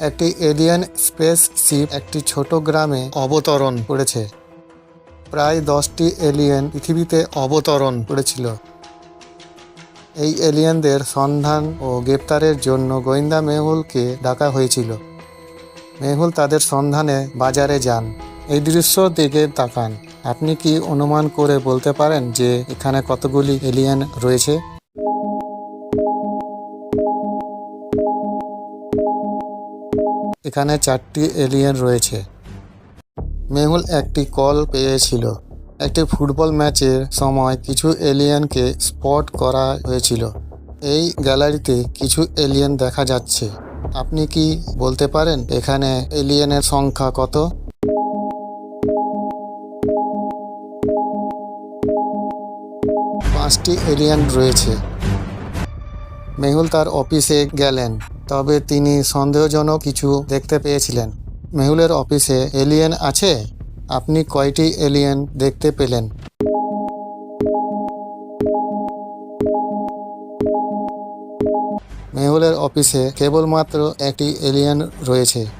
একটি alien space sheep একটি ছোট গ্রামে অবতরণ করেছে। প্রায় দশটি এলিয়েন পৃথিবীতে অবতরণ করেছিল। এই এলিয়েনদের সন্ধান ও গ্রেপ্তারের জন্য গোয়েন্দা মেহুলকে ডাকা হয়েছিল। মেহুল তাদের সন্ধানে বাজারে যান। এই দৃশ্য দিকে তাকান। আপনি কি অনুমান করে বলতে পারেন যে এখানে কতগুলি এলিয়েন রয়েছে? এখানে চারটি এলিয়েন রয়েছে। মেহুল একটি কল পেয়েছিল। একটি ফুটবল ম্যাচের সময় কিছু এলিয়েনকে স্পট করা হয়েছিল। এই গ্যালারিতে কিছু এলিয়েন দেখা যাচ্ছে। আপনি কি বলতে পারেন এখানে এলিয়েনের সংখ্যা কত? পাঁচটি এলিয়েন রয়েছে। মেহুল তার অফিসে গেলেন। তবে তিনি সন্দেহজনক কিছু দেখতে পেয়েছিলেন। মেহুলের অফিসে এলিয়েন আছে? আপনি কয়টি এলিয়েন দেখতে পেলেন? মেহুলের অফিসে কেবলমাত্র একটি এলিয়েন রয়েছে।